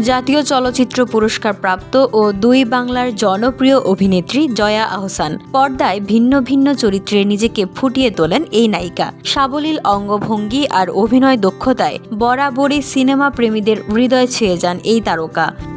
জাতীয় চলচ্চিত্র পুরস্কার প্রাপ্ত ও দুই বাংলার জনপ্রিয় অভিনেত্রী জয়া আহসান পর্দায় ভিন্ন ভিন্ন চরিত্রে নিজেকে ফুটিয়ে তোলেন এই নায়িকা। সাবলীল অঙ্গভঙ্গি আর অভিনয় দক্ষতায় বরাবরই সিনেমা প্রেমীদের হৃদয় ছুঁয়ে যান এই তারকা।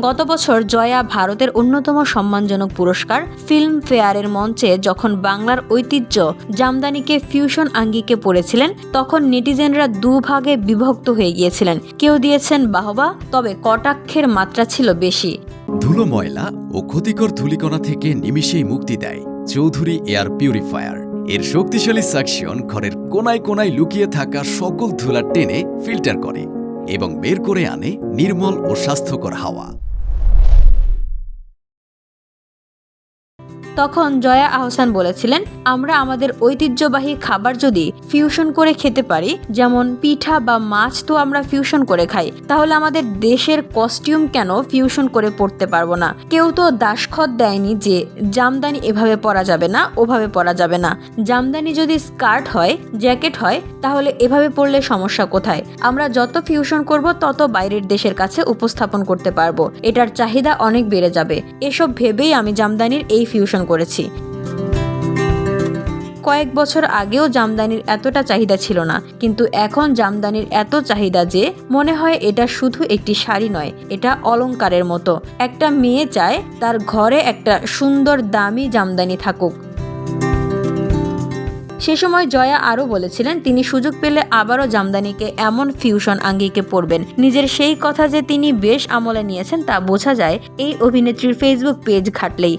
গত বছর জয়া ভারতের অন্যতম সম্মানজনক পুরস্কার ফিল্ম ফেয়ারের মঞ্চে যখন বাংলার ঐতিহ্য জামদানিকে ফিউশন আঙ্গিকে পড়েছিলেন, তখন নেটিজেনরা দুভাগে বিভক্ত হয়ে গিয়েছিলেন। কেউ দিয়েছেন বাহবা, তবে কটাক্ষের মাত্রা ছিল বেশি। ধুলো ময়লা ও ক্ষতিকর ধূলিকণা থেকে নিমিষেই মুক্তি দেয় চৌধুরী এয়ার পিউরিফায়ার। এর শক্তিশালী সাকশন ঘরের কোনায় কোনায় লুকিয়ে থাকা সকল ধুলা টেনে ফিল্টার করে এবং বের করে আনে নির্মল ও স্বাস্থ্যকর হাওয়া। তখন জয়া আহসান বলেছিলেন, আমরা আমাদের ঐতিহ্যবাহী খাবার যদি ফিউশন করে খেতে পারি, যেমন পিঠা বা মাছ তো আমরা ফিউশন করে খাই, তাহলে আমাদের দেশের কস্টিউম কেন ফিউশন করে পড়তে পারব না? কেউ তো দাসখত দেয়নি যে জামদানি এভাবে পরা যাবে না, ওভাবে পরা যাবে না। জামদানি যদি স্কার্ট হয় জ্যাকেট হয়, তাহলে এভাবে পরলে সমস্যা কোথায়? আমরা যত ফিউশন করব, তত বাইরের দেশের কাছে উপস্থাপন করতে পারব। এটার চাহিদা অনেক বেড়ে যাবে। এসব ভেবেই আমি জামদানির এই ফিউশন করেছি। কয়েক বছর আগেও জামদানির এতটা চাহিদা ছিল না, কিন্তু এখন জামদানির এত চাহিদা যে মনে হয় এটা শুধু একটি শাড়ি নয়, এটা অলংকারের মতো। একটা মেয়ে চায় তার ঘরে একটা সুন্দর দামি জামদানি থাকুক। সে সময় জয়া আরও বলেছিলেন, তিনি সুযোগ পেলে আবারও জামদানিকে এমন ফিউশন আঙ্গিকে পড়বেন নিজের সেই কথা যে তিনি বেশ আমলে নিয়েছেন তা বোঝা যায়, এই অভিনেত্রীর ফেসবুক পেজ ঘাটলেই।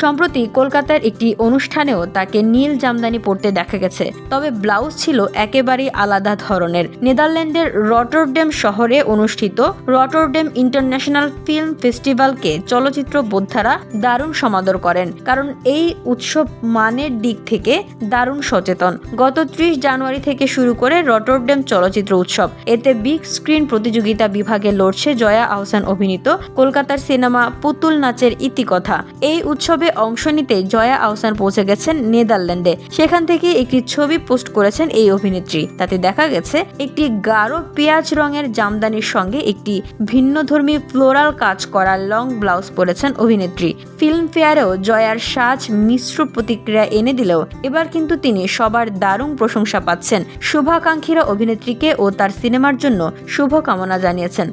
সম্প্রতি কলকাতার একটি অনুষ্ঠানেও তাকে নীল জামদানি পরতে দেখা গেছে। তবে ব্লাউজ ছিল একেবারেই আলাদা ধরনের। নেদারল্যান্ডের রটরডেম শহরে অনুষ্ঠিত রটরডেম ইন্টারন্যাশনাল ফিল্ম ফেস্টিভ্যালকে চলচ্চিত্র বোদ্ধারা দারুণ সমাদর করেন। কারণ এই উৎসব মানের দিক থেকে দারুণ সচেতন। গত ত্রিশ জানুয়ারি থেকে শুরু করে রটরডেম চলচ্চিত্র উৎসব। এতে বিগ স্ক্রিন প্রতিযোগিতা বিভাগে লড়ছে জয়া আহসান অভিনীত কলকাতার সিনেমা পুতুল নাচের ইতিকথা। এই উৎসবে অংশ নিতে জয়া আহসান পৌঁছে গেছেন নেদারল্যান্ডে। সেখান থেকে একটি ছবি পোস্ট করেছেন এই অভিনেত্রী। তাতে দেখা গেছে, একটি গাঢ় পেঁয়াজ রঙের জামদানির সঙ্গে একটি ভিন্নধর্মী ফ্লোরাল কাজ করা লং ব্লাউজ পরেছেন অভিনেত্রী। ফিল্ম ফেয়ারেও জয়ার সাজ মিশ্র প্রতিক্রিয়া এনে দিলেও এবার কিন্তু তিনি সবার দারুণ প্রশংসা পাচ্ছেন। শুভাকাঙ্ক্ষীরা অভিনেত্রীকে ও তার সিনেমার জন্য শুভকামনা জানিয়েছেন।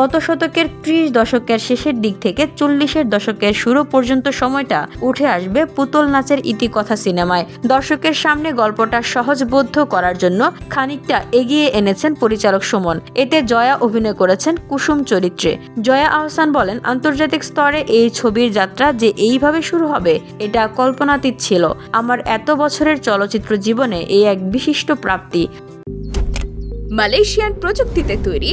গত শতকের ত্রিশ দশকের শেষের দিক থেকে চল্লিশের দশকের শুরু পর্যন্ত সময়টা উঠে আসবে পুতুল নাচের ইতিকথা সিনেমায়। দর্শকের সামনে গল্পটা সহজবোধ্য করার জন্য খানিকটা এগিয়ে এনেছেন পরিচালক সুমন। এতে জয়া অভিনয় করেছেন কুসুম চরিত্রে। জয়া আহসান বলেন, আন্তর্জাতিক স্তরে এই ছবির যাত্রা যে এইভাবে শুরু হবে, এটা কল্পনাতীত ছিল। আমার এত বছরের চলচ্চিত্র জীবনে এই এক বিশিষ্ট প্রাপ্তি। মালয়েশিয়ান প্রযুক্তিতে তৈরি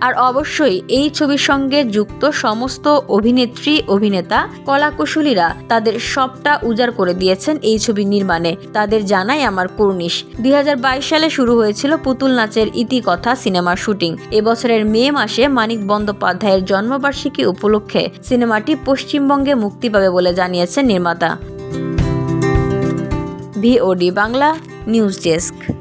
আর অবশ্যই এই ছবির সঙ্গে যুক্ত সমস্ত অভিনেত্রী, অভিনেতা, কলাকুশলীরা তাদের সবটা উজাড় করে দিয়েছেন এই ছবি নির্মাণে। তাদের জানাই আমার কুর্নিশ। দুই সালে শুরু হয়েছিল পুতুল নাচের ইতিকথা সিনেমার শুটিং। এবছরের মে মাসে মানিক বন্দ্যোপাধ্যায়ের জন্মবার্ষিকী উপলক্ষে সিনেমাটি পশ্চিমবঙ্গে মুক্তি পাবে বলে জানিয়েছেন নির্মাতা। VOD Bangla news desk.